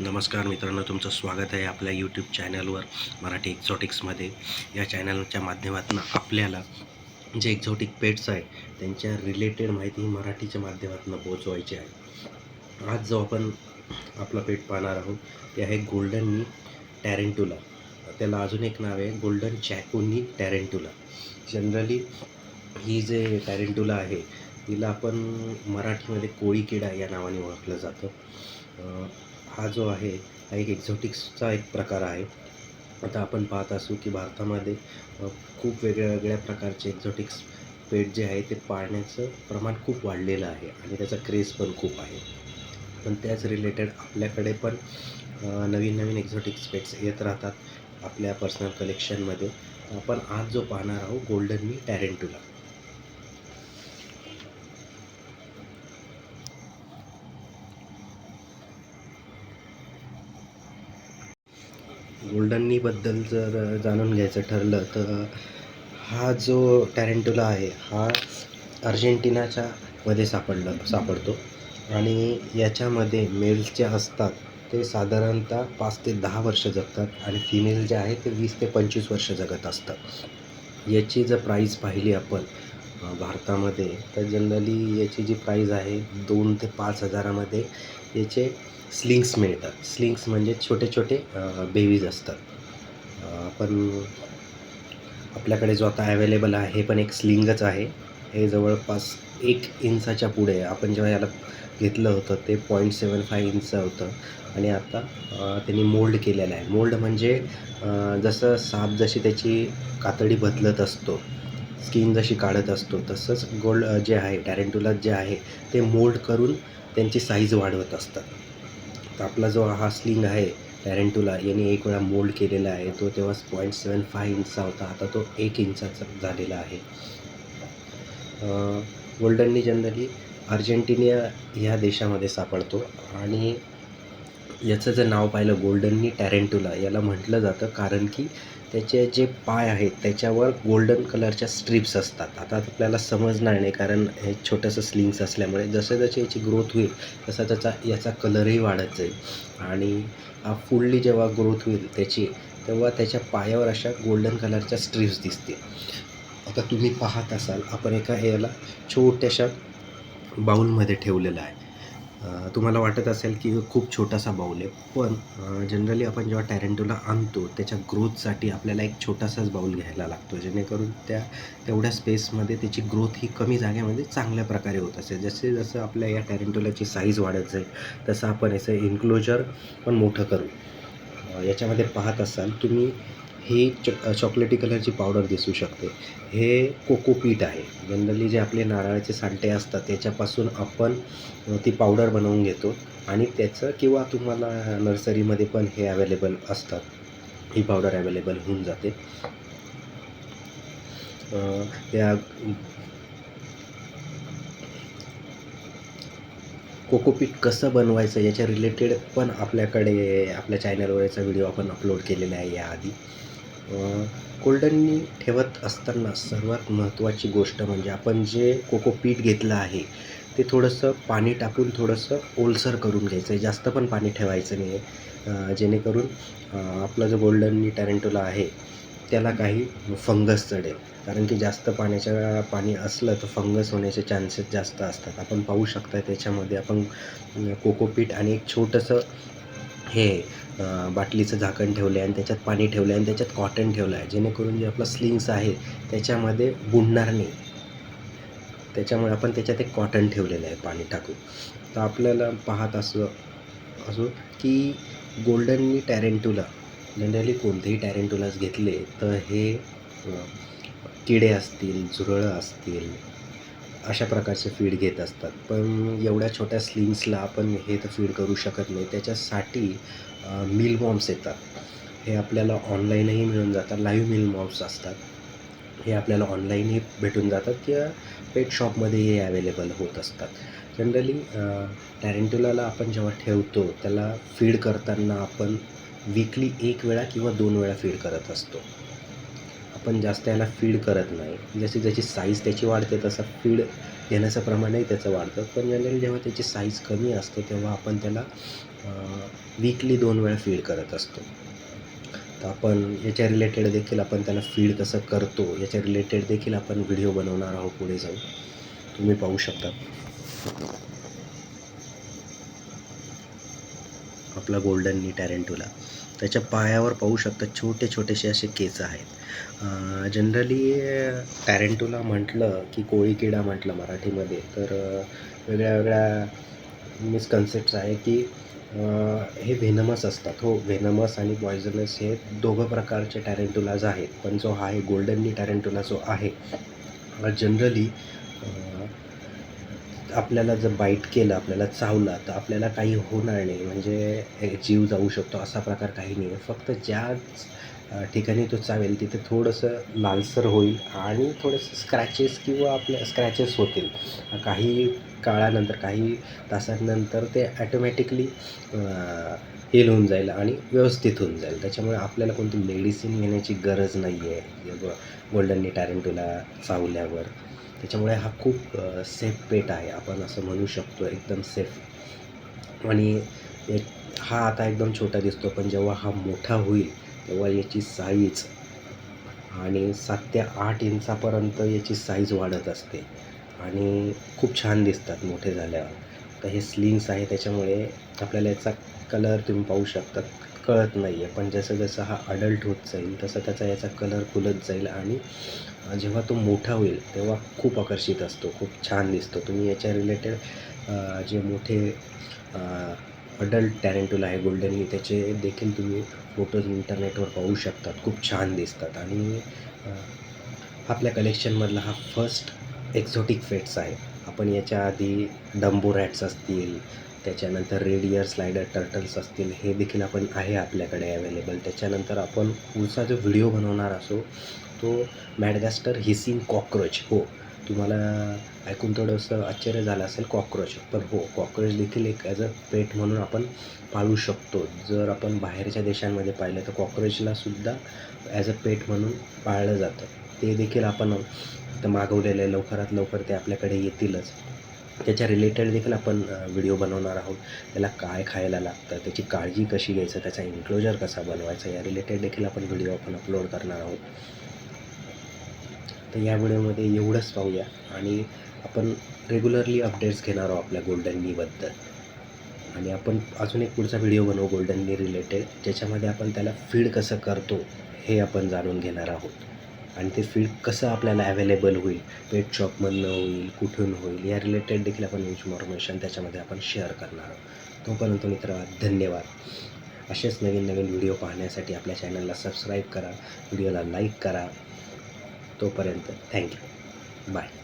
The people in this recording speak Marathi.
नमस्कार मित्रांनो तुमचं स्वागत आहे आपल्या यूट्यूब चॅनलवर मराठी एक्झॉटिक्समध्ये या चॅनलच्या माध्यमातून आपल्याला जे एक्झॉटिक पेट्स आहे त्यांच्या रिलेटेड माहिती ही मराठीच्या माध्यमातून पोहोचवायची आहे. आज जो आपण आपला पेट पाहणार आहोत ते आहे गोल्डननी टॅरेंटुला त्याला अजून एक नाव आहे गोल्डन चॅकोनी टॅरेंटुला जनरली ही जे टॅरेंटुला आहे तिला आपण मराठीमध्ये कोळी किडा या नावाने ओळखलं जातं. हा जो आहे हा एक एक्झॉटिक्सचा एक प्रकार आहे. आता आपण पाहत असू की भारतामध्ये खूप वेगळ्या वेगळ्या प्रकारचे एक्झॉटिक्स पेट जे आहे ते पाळण्याचं प्रमाण खूप वाढलेलं आहे आणि त्याचा क्रेज पण खूप आहे. पण त्याच रिलेटेड आपल्याकडे पण नवीन नवीन एक्झॉटिक्स पेट्स येत राहतात आपल्या पर्सनल कलेक्शनमध्ये आपण आज जो पाहणार आहोत गोल्डननी टॅरेंटुला गोल्डननीबद्दल जर जाणून घ्यायचं ठरलं तर हा जो टॅरेंटुला आहे हा अर्जेंटिनाच्या मध्ये सापडला सापडतो. आणि याच्यामध्ये मेल्स जे असतात ते साधारणतः पाच ते दहा वर्ष जगतात आणि फिमेल जे आहे ते वीस ते पंचवीस वर्ष जगत असतात. याची जर प्राईज पाहिली आपण भारतामध्ये तर जनरली याची जी प्राईज आहे दोन ते पाच हजारामध्ये याचे स्लिंग्स मिळतात. स्लिंग्स म्हणजे छोटे छोटे बेबीज असतात. पण आपल्याकडे जो आता अवेलेबल आहे हे पण एक स्लिंगच आहे. हे जवळपास एक इंचाच्या पुढे आपण जेव्हा याला घेतलं होतं ते पॉईंट सेवन फाय इंच होतं. आणि आता त्यांनी मोल्ड केलेलं आहे. मोल्ड म्हणजे जसं साप जशी त्याची कातडी बदलत असतो स्किन जशी काढत असतो तसंच गोल्ड जे आहे टॅरेंटुला जे आहे ते मोल्ड करून त्यांची साईज वाढवत असतात. तर आपला जो हा स्लिंग आहे पॅरेंटूला याने एक वेळा मोल्ड केलेला आहे. तो तेव्हा पॉईंट सेवन फाय इंचचा होता. आता तो एक इंचाचा झालेला आहे. गोल्डननी जनरली अर्जेंटिनिया ह्या देशामध्ये सापडतो. आणि याचं जर नाव पाहिलं गोल्डननी टॅरेंटुला याला म्हटलं जातं कारण की त्याचे जे पाय आहेत त्याच्यावर गोल्डन कलरच्या स्ट्रिप्स असतात. आता आपल्याला समजणार नाही कारण हे छोटंसं स्लिंग्स असल्यामुळे जसं जसे याची ग्रोथ होईल तसा त्याचा याचा कलरही वाढत जाईल. आणि हा फुल्ली जेव्हा ग्रोथ होईल त्याची तेव्हा त्याच्या पायावर अशा गोल्डन कलरच्या स्ट्रिप्स दिसतील. आता तुम्ही पाहत असाल आपण एका याला छोट्याशा बाऊलमध्ये ठेवलेलं आहे. तुम्हाला वाटत असेल की खूप छोटासा बाऊल आहे पण जनरली आपण जेव्हा टॅरेंटोला आणतो त्याच्या ग्रोथसाठी आपल्याला एक छोटासाच बाऊल घ्यायला लागतो जेणेकरून त्या तेवढ्या स्पेसमध्ये त्याची ग्रोथ ही कमी जागेमध्ये चांगल्या प्रकारे होत असेल. जसे जसं आपल्या या टॅरेंटोलाची साईज वाढत जाईल तसं आपण याचं इन्क्लोजर पण मोठं करू. याच्यामध्ये पाहत असाल तुम्ही ही चॉ चॉकलेटी कलरची पावडर दिसू शकते. हे कोकोपीट आहे. जनरली जे आपले नारळाचे सांटे असतात त्याच्यापासून आपण ती पावडर बनवून घेतो आणि त्याचं किंवा तुम्हाला नर्सरीमध्ये पण हे अवेलेबल असतात. ही पावडर अवेलेबल होऊन जाते. त्या कोकोपीट कसं बनवायचं याच्या रिलेटेड पण आपल्याकडे आपल्या चॅनलवर याचा व्हिडिओ आपण अपलोड केलेला आहे याआधी. गोल्डननी ठेवत असताना सर्वात महत्त्वाची गोष्ट म्हणजे आपण जे कोकोपीट घेतलं आहे ते थोडंसं पाणी टाकून थोडंसं ओलसर करून घ्यायचं आहे. जास्त पण पाणी ठेवायचं नाही आहे जेणेकरून आपला जो गोल्डननी टॅरेंटोला आहे त्याला काही फंगस चढेल. कारण की जास्त पाण्याच्या पाणी असलं तर फंगस होण्याचे चान्सेस जास्त असतात. आपण पाहू शकता त्याच्यामध्ये आपण कोकोपीट आणि एक छोटंसं हे बाटलीचं झाकण ठेवलं आहे आणि त्याच्यात पाणी ठेवलं आहे आणि त्याच्यात कॉटन ठेवलं आहे जेणेकरून जे आपलं स्लिंग्स आहे त्याच्यामध्ये बुडणार नाही. त्याच्यामुळे आपण त्याच्यात एक कॉटन ठेवलेलं आहे पाणी टाकून. तर आपल्याला पाहत असं असो की गोल्डननी टॅरेंटुला जनरली कोणतेही टॅरेंटुलाच घेतले तर हे किडे असतील झुरळं असतील अशा प्रकारचे फीड घेत असतात. पण एवढ्या छोट्या स्लिंग्सला आपण हे तर फीड करू शकत नाही. त्याच्यासाठी मिल मॉम्स येतात. हे आपल्याला ऑनलाईनही मिळून जातात. लाईव्ह मिल मॉम्स असतात. हे आपल्याला ऑनलाईनही भेटून जातात. किंवा पेट शॉपमध्ये हे अवेलेबल होत असतात. जनरली टॅरेंटुलाला आपण जेव्हा ठेवतो त्याला फीड करताना आपण वीकली एक वेळा किंवा दोन वेळा फीड करत असतो. आपण जास्त याला फीड करत नाही. जशी जशी साईज त्याची वाढते तसं फीड घेण्याचं प्रमाणही त्याचं वाढतं. पण जनरली जेव्हा त्याची साईज कमी असते तेव्हा आपण त्याला वीकली दोन वेळा फीड करत असतो. तर आपण याच्या रिलेटेड देखील आपण त्याला फीड कसं करतो. याच्या रिलेटेड देखील आपण व्हिडिओ बनवणार आहोत पुढे जाऊन. तुम्ही पाहू शकता. आपला गोल्डन टॅरेंटूला त्याच्या पायावर पाहू शकता छोटे छोटेसे असे केस आहेत. जनरली टॅरेंटूला म्हटलं की कोळी किडा म्हटलं मराठीमध्ये तर वेगळ्या वेगळ्या मिसकन्सेप्ट आहे की हे व्हेनमस असतात. हो व्हेनमस आणि पॉयझनस हे दोघं प्रकारचे टॅरेंटुलाज आहेत पण जो हा आहे गोल्डननी टॅरेंटुला जो आहे जनरली आपल्याला जर बाईट केलं आपल्याला चावला तर आपल्याला काही होणार नाही. म्हणजे जीव जाऊ शकतो असा प्रकार काही नाही आहे फक्त ज्याच ठिकाणी तो चावेल तिथे थोडंसं लालसर होईल आणि थोडंसं स्क्रॅचेस किंवा आपल्या स्क्रॅचेस होतील. काही काळानंतर काही तासांनंतर ते ॲटोमॅटिकली हेल होऊन जाईल आणि व्यवस्थित होऊन जाईल. त्याच्यामुळे आपल्याला कोणती मेडिसिन घेण्याची गरज नाही आहे गोल्डन टॅरेंटुला चावल्यावर. त्याच्यामुळे हा खूप सेफ पेट आहे. आपण असं म्हणू शकतो एकदम सेफ आणि एक- हा आता एकदम छोटा दिसतो पण जेव्हा हा मोठा होईल तेव्हा याची साईज आणि सात ते आठ इंचापर्यंत याची साईज वाढत असते. आणि खूप छान दिसतात मोठे झाल्यावर. तर हे स्लिंग्स आहे त्याच्यामुळे आपल्याला याचा कलर तुम्ही पाहू शकता कळत नाही आहे पण जसं जसं हा अडल्ट होत जाईल तसं त्याचा याचा कलर खुलत जाईल आणि जेव्हा तो मोठा होईल तेव्हा खूप आकर्षित असतो खूप छान दिसतो. तुम्ही याच्या रिलेटेड जे मोठे अडल्ट टॅरेंटुला आहे गोल्डननी त्याचे देखील तुम्ही फोटोज इंटरनेटवर पाहू शकतात. खूप छान दिसतात. आणि आपल्या कलेक्शनमधला हा फर्स्ट एक्झोटिक फेट्स आहे. आपण याच्या आधी डंबो रॅट्स असतील त्याच्यानंतर रेडियर स्लायडर टर्टल्स असतील हे देखील आपण आहे आपल्याकडे अवेलेबल त्याच्यानंतर आपण पुढचा जो व्हिडिओ बनवणार असो तो मॅडगॅस्टर हिसिंग कॉक्रोच हो तुम्हाला ऐकून थोडंसं आश्चर्य झालं असेल कॉक्रोच पण हो कॉक्रोच देखील एक ॲज अ पेट म्हणून आपण पाळू शकतो. जर आपण बाहेरच्या देशांमध्ये पाहिलं तर कॉक्रोचला सुद्धा ॲज अ पेट म्हणून पाळलं जातं. ते देखील आपण तर मागवलेलं आहे. लवकरात लवकर ते आपल्याकडे येतीलच. त्याच्या रिलेटेड देखील आपण व्हिडिओ बनवणार आहोत. त्याला काय खायला लागतं त्याची काळजी कशी घ्यायचं त्याचा इन्क्लोजर कसा बनवायचा या रिलेटेड देखील आपण व्हिडिओ आपण अपलोड करणार आहोत. तर या व्हिडिओमध्ये एवढंच पाहूया आणि आपण रेग्युलरली अपडेट्स घेणार आहोत आपल्या गोल्डन नीबद्दल आणि आपण अजून एक पुढचा व्हिडिओ बनवू गोल्डन नी रिलेटेड ज्याच्यामध्ये आपण त्याला फीड कसं करतो हे आपण जाणून घेणार आहोत. आणि ते फीड कसं आपल्याला अवेलेबल होईल पेट शॉपमधनं होईल कुठून होईल या रिलेटेड देखील आपण इन्फॉर्मेशन त्याच्यामध्ये आपण शेअर करणार आहोत. तोपर्यंत मित्र धन्यवाद. असेच नवीन नवीन व्हिडिओ पाहण्यासाठी आपल्या चॅनलला सबस्क्राईब करा व्हिडिओला लाईक करा. तोपर्यंत थँक्यू बाय